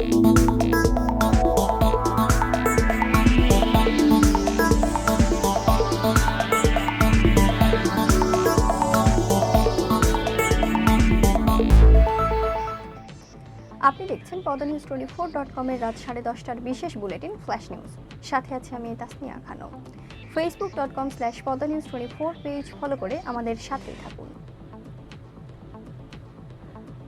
আপনি দেখছেন পদ নিউজ টোয়েন্টি ফোর ডট কমের রাত সাড়ে দশটার বিশেষ বুলেটিন ফ্ল্যাশ নিউজ। সাথে আছে আমি তাসনিয়া খানো ফেসবুক ডট কম স্ল্যাশ পদ news twenty four page follow করে আমাদের সাথেই থাকুন।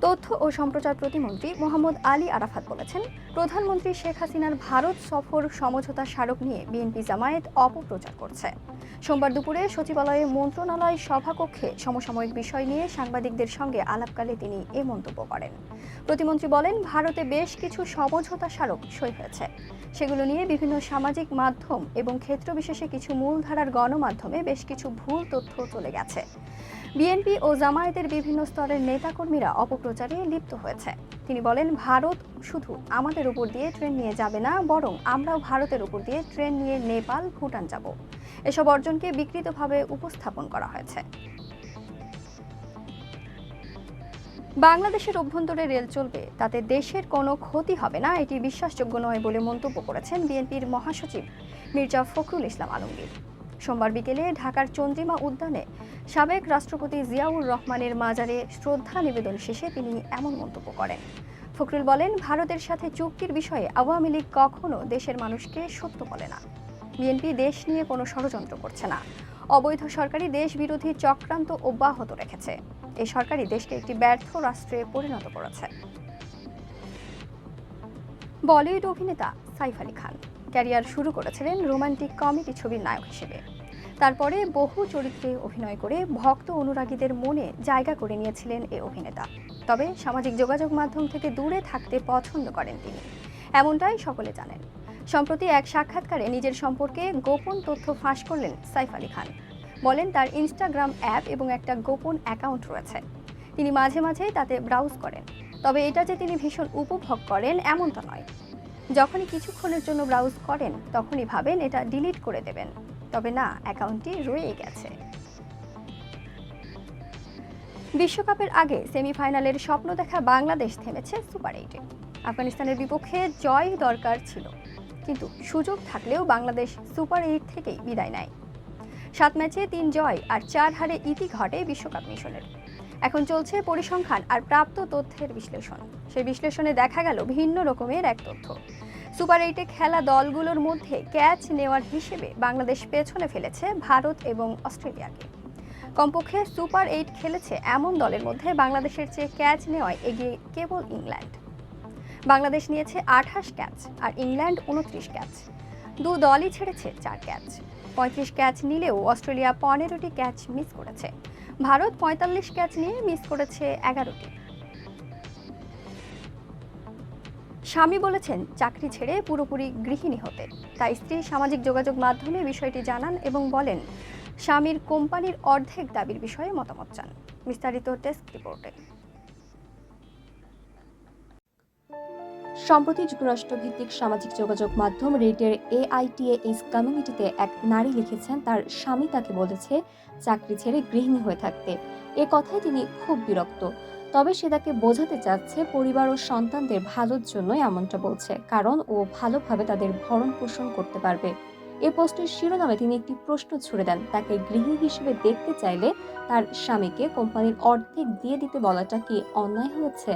তথ্য ও সম্প্রচার প্রতিমন্ত্রী মোহাম্মদ আলী আরাফাত বলেছেন, প্রধানমন্ত্রী শেখ হাসিনার ভারত সফর সমঝোতা স্মারক নিয়ে বিএনপি জামায়াত অপপ্রচার করছে। সোমবার দুপুরে সচিবালয়ে মন্ত্রণালয় সভাকক্ষে সমসাময়িক বিষয় নিয়ে সাংবাদিকদের সঙ্গে আলাপকালে তিনি এ মন্তব্য করেন। প্রতিমন্ত্রী বলেন, ভারতে বেশ কিছু সমঝোতা স্মারক সই হয়েছে। সেগুলো নিয়ে বিভিন্ন সামাজিক মাধ্যম এবং ক্ষেত্রবিশেষে কিছু মূলধারার গণমাধ্যমে বেশ কিছু ভুল তথ্য চলে গেছে। বিএনপি ও জামায়াতের বিভিন্ন স্তরের নেতাকর্মীরা অপপ্রচারে লিপ্ত হয়েছে। তিনি বলেন, ভারত শুধু আমাদের উপর দিয়ে ট্রেন নিয়ে যাবে না, বরং আমরাও ভারতের উপর দিয়ে ট্রেন নিয়ে নেপাল, ভুটান যাব। এসব অর্জনকে বিকৃতভাবে উপস্থাপন করা হয়েছে। বাংলাদেশের অভ্যন্তরে রেল চলবে। তাতে দেশের কোনো ক্ষতি হবে না, এটি বিশ্বাসযোগ্য নয় বলে মন্তব্য করেছেন বিএনপির মহাসচিব মির্জা ফখরুল ইসলাম আলমগীর। সোমবার বিকেলে ঢাকার চন্দ্রিমা উদ্যানে সাবেক রাষ্ট্রপতি জিয়াউর রহমানের মাজারে শ্রদ্ধা নিবেদন শেষে তিনি এমন মন্তব্য করেন। ফখরুল বলেন, ভারতের সাথে চুক্তির বিষয়ে আওয়ামী লীগ কখনো দেশের মানুষকে সত্য বলে না। বিএনপি দেশ নিয়ে কোনো ষড়যন্ত্র করছে না। অবৈধ সরকারি দেশ বিরোধী চক্রান্ত অব্যাহত রেখেছে। এই সরকারই দেশকে একটি ব্যর্থ রাষ্ট্রে পরিণত করেছে। বলিউড অভিনেতা সাইফ আলী খান ক্যারিয়ার শুরু করেছিলেন রোমান্টিক কমেডি ছবির নায়ক হিসেবে। তারপরে বহু চরিত্রে অভিনয় করে ভক্ত অনুরাগীদের মনে জায়গা করে নিয়েছিলেন এ অভিনেতা। তবে সামাজিক যোগাযোগ মাধ্যম থেকে দূরে থাকতে পছন্দ করেন তিনি। এমনটাই সকলে জানেন। সম্প্রতি এক সাক্ষাৎকারে নিজের সম্পর্কে গোপন তথ্য ফাঁস করলেন সাইফ আলী খান। বলেন, তার ইনস্টাগ্রাম অ্যাপ এবং একটা গোপন অ্যাকাউন্ট রয়েছে। তিনি মাঝে মাঝেই তাতে ব্রাউজ করেন। তবে এটা যে তিনি ভীষণ উপভোগ করেন এমনটা নয়। যখনই কিছুক্ষণের জন্য ব্রাউজ করেন, তখনই ভাবেন এটা ডিলিট করে দেবেন। তবে না, অ্যাকাউন্টটি রয়ে গেছে। বিশ্বকাপের আগে সেমিফাইনালের স্বপ্ন দেখা বাংলাদেশ থেমেছে সুপার এইটে। আফগানিস্তানের বিপক্ষে জয় দরকার ছিল, কিন্তু সুযোগ থাকলেও বাংলাদেশ সুপার এইট থেকেই বিদায় নেয়। সাত ম্যাচে তিন জয় আর চার হারে ইতি ঘটে বিশ্বকাপ মিশনের। এখন চলছে পরিসংখ্যান আর প্রাপ্ত তথ্যের বিশ্লেষণ। সেই বিশ্লেষণে দেখা গেল ভিন্ন রকমের এক তথ্য। সুপার এইটে খেলা দলগুলোর মধ্যে ক্যাচ নেওয়ার হিসেবে বাংলাদেশ পেছনে ফেলেছে ভারত এবং অস্ট্রেলিয়াকে। কমপক্ষে সুপার এইট খেলেছে এমন দলের মধ্যে বাংলাদেশের চেয়ে ক্যাচ নেওয়ায় এগিয়ে কেবল ইংল্যান্ড। বাংলাদেশ নিয়েছে আঠাশ ক্যাচ আর ইংল্যান্ড উনত্রিশ ক্যাচ। দু দলই ছেড়েছে চার ক্যাচ। পঁয়ত্রিশ ক্যাচ নিলেও অস্ট্রেলিয়া পনেরোটি ক্যাচ মিস করেছে। ভারত পঁয়তাল্লিশ ক্যাচ নিয়ে মিস করেছে এগারোটি। স্বামী বলেছেন, চাকরি ছেড়ে পুরোপুরি গৃহিণী হতে। তাই স্ত্রী সামাজিক যোগাযোগ মাধ্যমে বিষয়টি জানান এবং বলেন, স্বামীর কোম্পানির অর্ধেক দাবির বিষয়ে মতামত চান। বিস্তারিত ডেস্ক রিপোর্টে। সম্প্রতি যুক্তরাষ্ট্র ভিত্তিক সামাজিক যোগাযোগ মাধ্যম রেটের এআইটিএইচ কমিউনিটিতে এক নারী লিখেছেন, তার স্বামী তাকে বলেছে, চাকরি ছেড়ে গৃহিণী হয়ে থাকতে। এ কথায় তিনি খুব বিরক্ত। তবে সে তাকে বোঝাতে চাচ্ছে পরিবার ও সন্তানদের ভালোর জন্যই এমনটা বলছে, কারণ ও ভালোভাবে তাদের ভরণ পোষণ করতে পারবে। এ পোস্টের শিরোনামে তিনি একটি প্রশ্ন ছুড়ে দেন, তাকে গৃহী হিসেবে দেখতে চাইলে তার স্বামীকে কোম্পানির অর্ধেক দিয়ে দিতে বলাটা কি অন্যায় হয়েছে?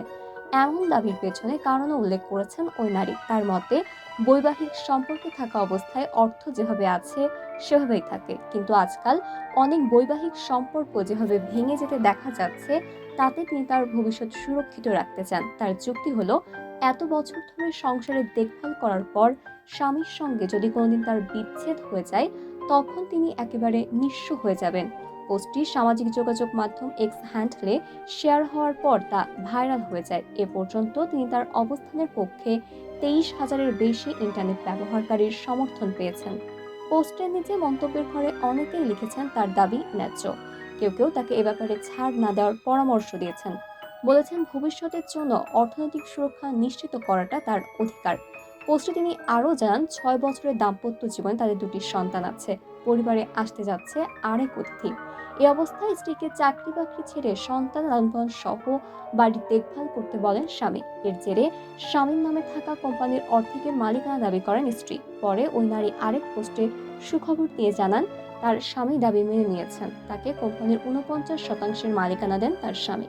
এমন দাবির পেছনে কারণও উল্লেখ করেছেন ওই নারী। তার মতে, বৈবাহিক সম্পর্কে থাকা অবস্থায় অর্থ যেভাবে আছে, সেভাবেই থাকে। কিন্তু আজকাল অনেক বৈবাহিক সম্পর্ক যেভাবে ভেঙে যেতে দেখা যাচ্ছে, তাতে তিনি তার ভবিষ্যৎ সুরক্ষিত রাখতে চান। তার যুক্তি হলো, এত বছর ধরে সংসারের দেখভাল করার পর স্বামীর সঙ্গে যদি কোনোদিন তার বিচ্ছেদ হয়ে যায়, তখন তিনি একেবারে নিঃস্ব হয়ে যাবেন। পোস্টটি সামাজিক যোগাযোগ মাধ্যম এক্স হ্যান্ডলে শেয়ার হওয়ার পর তা ভাইরাল হয়ে যায়। এ পর্যন্ত তিনি তার অবস্থানের পক্ষে তেইশ হাজারের বেশি ইন্টারনেট ব্যবহারকারীর সমর্থন পেয়েছেন। পোস্টের নিচে মন্তব্যের ঘরে অনেকেই লিখেছেন তার দাবি ন্যায্য। কেউ কেউ তাকে এ ব্যাপারে ছাড় না দেওয়ার পরামর্শ দিয়েছেন। বলেছেন ভবিষ্যতের জন্য অর্থনৈতিক সুরক্ষা নিশ্চিত করাটা তার অধিকার। পোস্টে তিনি আরও জানান, ছয় বছরের দাম্পত্য জীবনে তাদের দুটি সন্তান আছে। পরিবারে আসতে যাচ্ছে আরেক অতিথি। এ অবস্থায় স্ত্রীকে চাকরি বাকরি ছেড়ে সন্তান লালন সহ বাড়ির দেখভাল করতে বলেন স্বামী। এর জেরে স্বামীর নামে থাকা কোম্পানির অর্ধেকের মালিকানা দাবি করেন স্ত্রী। পরে ওই নারী আরেক পোস্টে সুখবর দিয়ে জানান, তার স্বামী দাবি মেনে নিয়েছেন। তাকে কোম্পানির উনপঞ্চাশ শতাংশের মালিকানা দেন তার স্বামী।